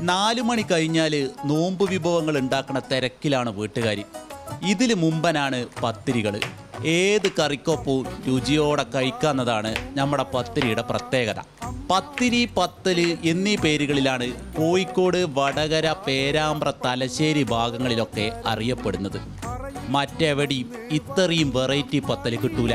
നാലു മണി കഴിഞ്ഞാൽ നോമ്പ് വിഭവങ്ങൾ ഉണ്ടാക്കുന്ന തിരക്കിലാണ് വീട്ടുകാർ ഇതിൽ മുമ്പനാണ് പത്തിരികൾ ഏത് കറിക്കൊപ്പവും രുചിയോടെ കഴിക്കാന്നതാണ് നമ്മുടെ പത്തിരിയുടെ പ്രത്യേകത. പത്തിരി പത്തൽ എന്നീ പേരുകളിലാണ് കോഴിക്കോട് വടകര പേരാമ്പ്ര തലശ്ശേരി ഭാഗങ്ങളിലൊക്കെ അറിയപ്പെടുന്നത്. മറ്റെവിടെയും ഇത്രയും വെറൈറ്റി പത്തൽ കിട്ടൂല.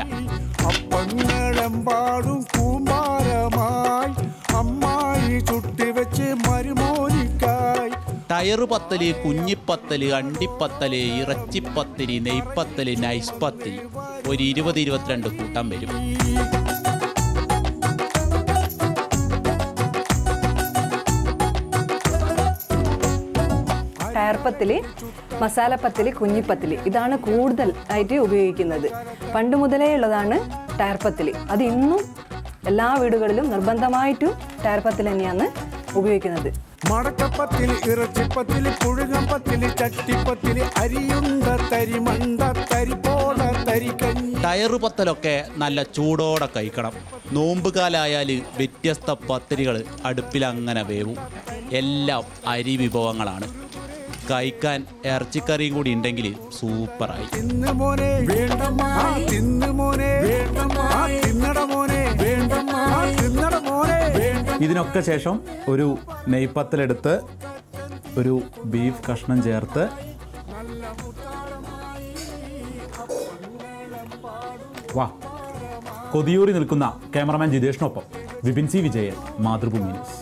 ടയറ് പത്തൽ കുഞ്ഞിപ്പത്തൽ അണ്ടിപ്പത്തൽ ഇറച്ചിപ്പത്തിരി നെയ്പ്പത്തൽ നൈസ് പത്തിരി ഒരു ഇരുപത് ഇരുപത്തിരണ്ട് കൂട്ടം വരും. ടയർപ്പത്തിൽ മസാലപ്പത്തിൽ കുഞ്ഞിപ്പത്തിൽ. ഇതാണ് കൂടുതൽ ആയിട്ട് ഉപയോഗിക്കുന്നത്. പണ്ട് മുതലേ ഉള്ളതാണ് ടയർപ്പത്തിൽ അത് ഇന്നും എല്ലാ വീടുകളിലും നിർബന്ധമായിട്ടും ടയർപ്പത്തിൽ തന്നെയാണ് ഉപയോഗിക്കുന്നത്. മടക്കപ്പത്തിൽ ഇറച്ചിപ്പത്തിൽ പുഴുങ്ങപ്പത്തിൽ ചട്ടിപ്പത്തിൽ അരിയുണ്ട തരിമണ്ട തരിപ്പോട തരിക്കഞ്ഞി ടയറ് പത്തലൊക്കെ നല്ല ചൂടോടെ കഴിക്കണം. നോമ്പുകാലായാൽ വ്യത്യസ്ത പത്തിരികൾ അടുപ്പിൽ അങ്ങനെ വേവും. എല്ലാം അരി വിഭവങ്ങളാണ്. കഴിക്കാൻ ഇറച്ചിക്കറിയും കൂടി ഉണ്ടെങ്കിൽ സൂപ്പറായി. തിന്നു മോനെ വേണ്ടമ്മ തിന്നു മോനെ വേണ്ടമ്മ ഇതിനൊക്കെ ശേഷം ഒരു നെയ്പ്പത്തലെടുത്ത് ഒരു ബീഫ് കഷ്ണം ചേർത്ത് വാ. കൊതിയൂറി നിൽക്കുന്ന ക്യാമറമാൻ ജിതേഷിനൊപ്പം വിപിൻ സി വിജയൻ മാതൃഭൂമി ന്യൂസ്.